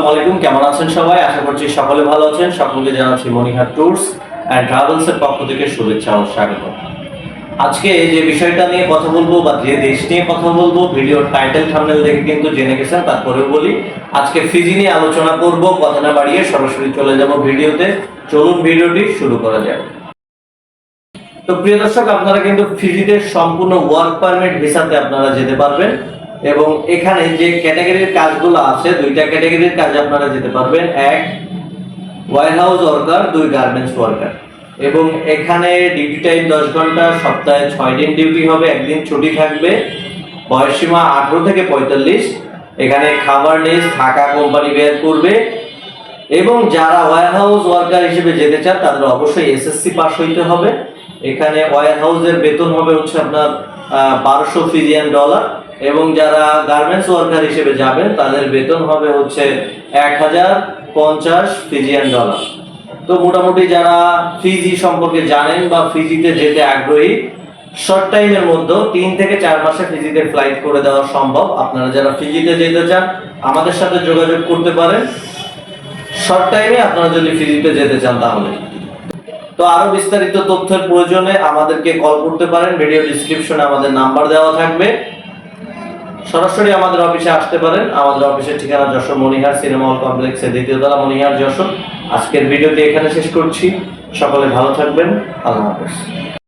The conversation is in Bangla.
আসসালামু আলাইকুম, কেমন আছেন সবাই? আশা করছি সকলে ভালো আছেন। সকলকে জানাচ্ছি মনিহার ট্যুরস অ্যান্ড ট্রাভেলস এর পক্ষ থেকে শুভেচ্ছা ও স্বাগত। আজকে যে বিষয়টা নিয়ে কথা বলব বা যে দেশ নিয়ে কথা বলব, ভিডিওর টাইটেল থাম্বনেল দেখে কিন্তু জেনে গেছেন, তারপরেও বলি, আজকে ফিজি নিয়ে আলোচনা করব, কথা না বাড়িয়ে সরাসরি চলে যাব ভিডিওতে। চলুন ভিডিওটি শুরু করা যাক। তো প্রিয় দর্শক, আপনারা কিন্তু ফিজিতে সম্পূর্ণ ওয়ার্ক পারমিট ভিসাতে আপনারা যেতে পারবেন। এবং এখানে যে ক্যাটাগরির কাজগুলো আছে, দুইটা ক্যাটাগরির কাজ আপনারা যেতে পারবেন। এক ওয়ার হাউস ওয়ার্কার দুই গার্মেন্টস ওয়ার্কার এবং এখানে ডিউটি টাইম দশ ঘণ্টা, সপ্তাহে ছয় দিন ডিউটি হবে, একদিন ছুটি থাকবে। বয়সীমা আঠারো থেকে পঁয়তাল্লিশ। এখানে খাবার লিস্ট থাকা কোম্পানি বের করবে। এবং যারা ওয়ার হাউস ওয়ার্কার হিসেবে যেতে চান, তাদের অবশ্যই এসএসসি পাস হইতে হবে। এখানে ওয়ার হাউসের বেতন হবে হচ্ছে আপনার বারোশো ফিজিয়ান ডলার এবং যারা গার্মেন্টস ওয়ার্কার হিসেবে যাবেন, তাদের বেতন হবে হচ্ছে এক হাজার পঞ্চাশ ফিজিয়ান ডলার। তো মোটামুটি যারা ফিজি সম্পর্কে জানেন বা ফিজিতে যেতে আগ্রহী শর্ট টাইমের মধ্যে তিন থেকে চার মাসে ফিজিতে ফ্লাইট করে দেওয়া সম্ভব। আপনারা যারা ফিজিতে যেতে চান, আমাদের সাথে যোগাযোগ করতে পারেন। শর্ট টাইমে আপনারা যদি ফিজিতে যেতে চান তাহলে। তো আরও বিস্তারিত তথ্যের প্রয়োজনে আমাদেরকে কল করতে পারেন। ভিডিও ডিসক্রিপশনে আমাদের নাম্বার দেওয়া থাকবে। সরাসরি আমাদের অফিসে আসতে পারেন। আমাদের অফিসের ঠিকানা যশোর মনিহার সিনেমা হল কমপ্লেক্সে দ্বিতীয় তলা মনিহার যশোর। আজকের ভিডিওটি এখানে শেষ করছি। সকলে ভালো থাকবেন। আল্লাহ হাফেজ।